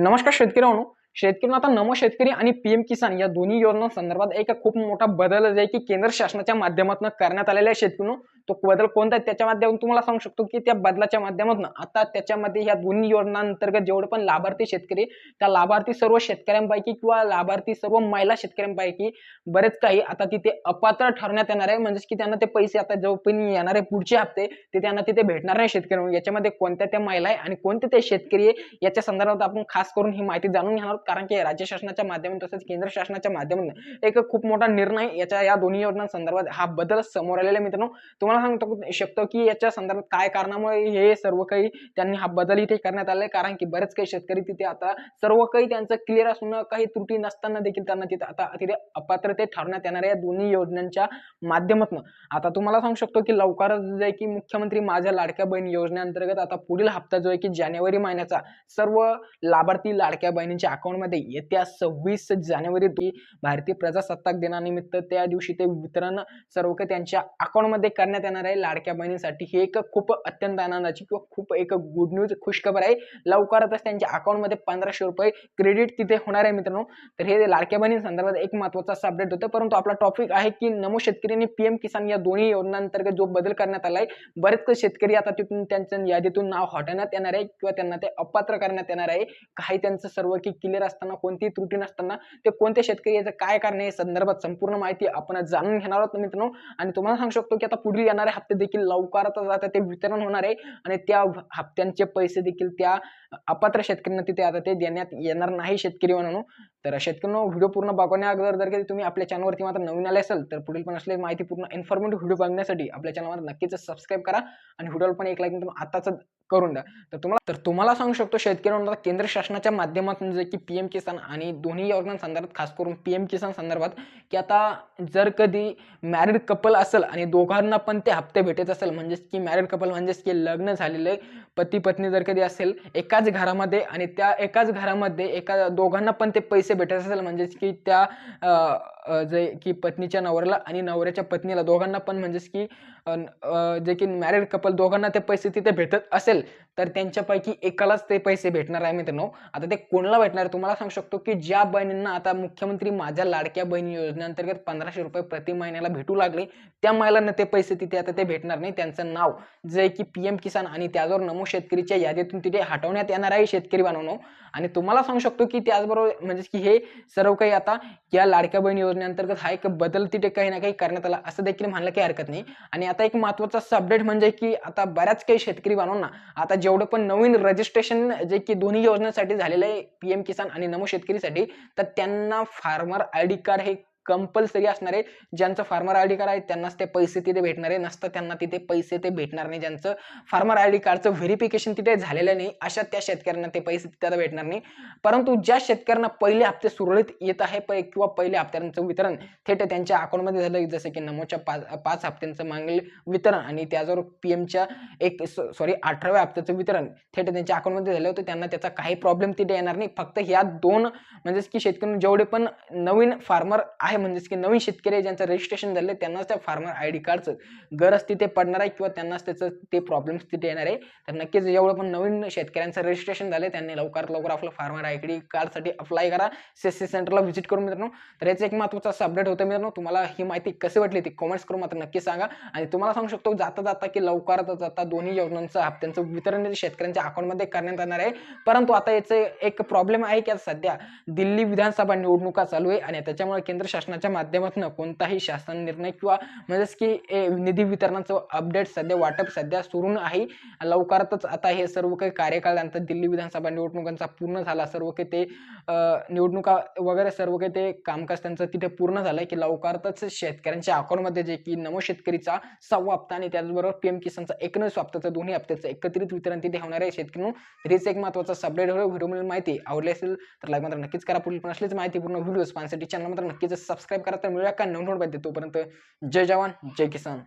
नमस्कार शेतकरी शेतकरी आता नमो शेतकरी आणि पीएम किसान या दोन्ही योजनांसंदर्भात एक खूप मोठा बदल जे आहे की केंद्र शासनाच्या माध्यमातून करण्यात आलेला आहे शेतकरी. तो बदल कोणता आहे? त्याच्या माध्यमातून तुम्हाला सांगू शकतो की त्या बदलाच्या माध्यमातून आता त्याच्यामध्ये या दोन्ही योजनांतर्गत जेवढे पण लाभार्थी शेतकरी त्या लाभार्थी सर्व शेतकऱ्यांपैकी किंवा लाभार्थी सर्व महिला शेतकऱ्यांपैकी बरेच काही आता तिथे अपात्र ठरण्यात येणार आहे. म्हणजेच की त्यांना ते पैसे आता जो पण आहे पुढचे हप्ते ते त्यांना तिथे भेटणार नाही शेतकरी. याच्यामध्ये कोणत्या त्या महिला आहे आणि कोणते ते शेतकरी आहे याच्या संदर्भात आपण खास करून ही माहिती जाणून घेणार आहोत. कारण की राज्य शासनाच्या माध्यमातून तसेच केंद्र शासनाच्या माध्यमातून एक खूप मोठा निर्णय याच्या या दोन्ही योजनांसंदर्भात हा बदल समोर आलेला आहे मित्रांनो. तुम्हाला सांगतो शकतो की याच्या संदर्भात काय कारणामुळे हे सर्व काही त्यांनी हा बदल इथे करण्यात आले कारण की बरेच काही शेतकरी तिथे आता सर्व काही त्यांचं क्लिअर असून काही त्रुटी नसताना देखील त्यांना तिथे आता तिथे अपात्रते ठरण्यात येणाऱ्या या दोन्ही योजनांच्या माध्यमातून. आता तुम्हाला सांगू शकतो की लवकरच जे आहे की मुख्यमंत्री माझ्या लाडक्या बहीण योजनेअंतर्गत आता पुढील हप्ता जो आहे की जानेवारी महिन्याचा सर्व लाभार्थी लाडक्या बहिणींच्या मध्ये येत्या सव्वीस जानेवारी भारतीय प्रजासत्ताक दिनानिमित्त त्या दिवशी ते वितरण सर्व काही त्यांच्या अकाउंटमध्ये करण्यात येणार आहे. लाडक्या बहिणीसाठी ही एक खूप अत्यंत आनंदाची किंवा खूप एक गुड न्यूज खुशखबर आहे. लवकरच त्यांच्या अकाउंटमध्ये पंधराशे रुपये क्रेडिट तिथे होणार आहे मित्रांनो. तर हे लाडक्या बहिणी संदर्भात एक महत्त्वाचा असा अपडेट होतं. परंतु आपला टॉपिक आहे की नमो शेतकरी आणि पीएम किसान या दोन्ही योजनांतर्गत जो बदल करण्यात आलाय बरेच शेतकरी आता तिथून त्यांच्या यादीतून नाव हटवण्यात येणार आहे किंवा त्यांना ते अपात्र करण्यात येणार आहे. काही त्यांचं सर्व की क्लिअर असताना कोणतीही त्रुटी नसताना ते कोणत्या शेतकरी याचं काय कारण आहे संदर्भात संपूर्ण माहिती आपण जाणून घेणार आहोत मित्रांनो. आणि तुम्हाला सांगू शकतो की आता पुढील येणारे हप्ते देखील लवकरातच आता ते वितरण होणार आहे. आणि त्या हप्त्यांचे पैसे देखील त्या अपात्र शेतकऱ्यांना तिथे आता ते देण्यात येणार नाही शेतकरी म्हणून तर शेतकऱ्यांना व्हिडिओ पूर्ण बघण्या अगोदर जर कधी तुम्ही आपल्या चॅनलवरती मात्र नवीन आले असेल तर पुढील पण असलेली माहिती पूर्ण इन्फॉर्मेटिव्ह व्हिडिओ बघण्यासाठी आपल्या चॅनलवर नक्कीच सबस्क्राईब करा आणि व्हिडिओला पण एक लाईक तुम्ही आताच करून द्या. तर तुम्हाला तर तुम्हाला सांगू शकतो शेतकऱ्यांना केंद्र शासनाच्या माध्यमातून जे की पीएम किसान आणि दोन्ही योजनांसंदर्भात खास करून पीएम किसान संदर्भात की आता जर कधी मॅरिड कपल असेल आणि दोघांना पण ते हप्ते भेटत असेल म्हणजेच की मॅरिड कपल म्हणजेच की लग्न झालेले पती पत्नी जर कधी असेल एकाच घरामध्ये आणि त्या एकाच घरामध्ये एका दोघांना पण ते पैसे भेटत असेल म्हणजेच की त्या जे की पत्नीच्या नवऱ्याला आणि नवऱ्याच्या पत्नीला दोघांना पण म्हणजेच की जे की मॅरिड कपल दोघांना ते पैसे तिथे भेटत असेल तर त्यांच्यापैकी एकालाच ते पैसे भेटणार आहे मित्रांनो. आता ते कोणाला भेटणार तुम्हाला सांगू शकतो की ज्या बहिणींना आता मुख्यमंत्री माझ्या लाडक्या बहिणी योजनेअंतर्गत पंधराशे रुपये प्रति महिन्याला भेटू लागले त्या महिलांना ते पैसे तिथे आता ते भेटणार नाही. त्यांचं नाव जे की पी एम किसान आणि त्याचबरोबर नमो शेतकरीच्या यादीतून तिथे हटवण्यात येणार आहे शेतकरी बनवणं आणि तुम्हाला सांगू शकतो की त्याचबरोबर म्हणजे की हे सर्व काही आता या लाडक्या बहीण योजनेअंतर्गत हा एक बदल तिथे काही ना काही करण्यात आला असं देखील म्हणलं काही हरकत नाही. आणि आता एक महत्त्वाचा अपडेट म्हणजे की आता बऱ्याच काही शेतकरी बांधवांना आता जेवढं पण नवीन रजिस्ट्रेशन जे की दोन्ही योजनेसाठी झालेलं आहे पीएम किसान आणि नमो शेतकरीसाठी तर त्यांना फार्मर आय डी कार्ड हे कंपल्सरी असणार आहे. ज्यांचं फार्मर आय डी कार्ड आहे त्यांनाच ते पैसे तिथे भेटणार आहे. नसतं त्यांना तिथे पैसे ते भेटणार नाही. ज्यांचं फार्मर आय डी कार्डचं व्हेरिफिकेशन तिथे झालेलं नाही अशा त्या शेतकऱ्यांना ते पैसे तिथे भेटणार नाही. परंतु ज्या शेतकऱ्यांना पहिले हप्ते सुरळीत येत आहे पै किंवा पहिल्या हप्त्यांचं वितरण थेट त्यांच्या अकाउंटमध्ये झालं. जसं की नमोच्या पाच पाच हप्त्यांचं मागील वितरण आणि त्याच्यावर पी एमच्या एक सॉरी अठराव्या हप्त्याचं वितरण थेट त्यांच्या अकाउंटमध्ये झालं होतं. त्यांना त्याचा काही प्रॉब्लेम तिथे येणार नाही. फक्त ह्या दोन म्हणजेच की शेतकऱ्यांना जेवढे पण नवीन फार्मर आहे म्हणजेच की नवीन शेतकरी ज्यांचं रजिस्ट्रेशन झालं त्यांनाच त्या फार्मर आय डी कार्डचं गरज तिथे पडणार आहे किंवा त्यांनाच त्याचं ते प्रॉब्लेम्स तिथे येणार आहे. तर नक्कीच जेवढं पण नवीन शेतकऱ्यांचं रजिस्ट्रेशन झालं त्यांनी लवकरात लवकर आपलं फार्मर आय डी कार्डसाठी अप्लाय करा. सी सी सेंटरला व्हिजिट करून मित्रांनो. तर याचं एक महत्त्वाचं असं अपडेट होतं मित्रांनो. तुम्हाला ही माहिती कशी वाटली ती कॉमेंट्स करून मात्र नक्की सांगा. आणि तुम्हाला सांगू शकतो जाता जाता की लवकरात जाता दोन्ही योजनांचं हप्त्यांचं वितरण शेतकऱ्यांच्या अकाउंटमध्ये करण्यात येणार आहे. परंतु आता याचं एक प्रॉब्लेम आहे की आता सध्या दिल्ली विधानसभा निवडणुका चालू आहे. आणि त्याच्यामुळे केंद्र शासनाच्या माध्यमातून कोणताही शासन निर्णय किंवा म्हणजेच की निधी वितरणाचं अपडेट सध्या वाटप सध्या सुरू आहे लवकरातच आता हे सर्व काही कार्यकाळ नंतर दिल्ली विधानसभा निवडणुकांचा पूर्ण झाला. सर्व काही ते निवडणुका वगैरे सर्व काही ते कामकाज त्यांचं तिथे पूर्ण झालं की लवकरातच शेतकऱ्यांच्या अकाउंटमध्ये जे की नमो शेतकरीचा सहावा हप्ता आणि त्याचबरोबर पीएम किसानचा एकवीस हप्त्याचं दोन्ही हप्त्याचं एकत्रित वितरण तिथे होणार आहे. शेतकरी तरीच एक महत्त्वाचा सबडेट व्हिडिओ व्हिडिओ माहिती आवडली असेल तर लाईक मात्र नक्कीच करा. पुढील पण असलीच माहिती पूर्ण व्हिडिओ पाहण्यासाठी चॅनल मात्र नक्कीच सबस्क्राईब करा तर मिळूया का नोट पाहिजे तोपर्यंत. जय जवान जय किसान.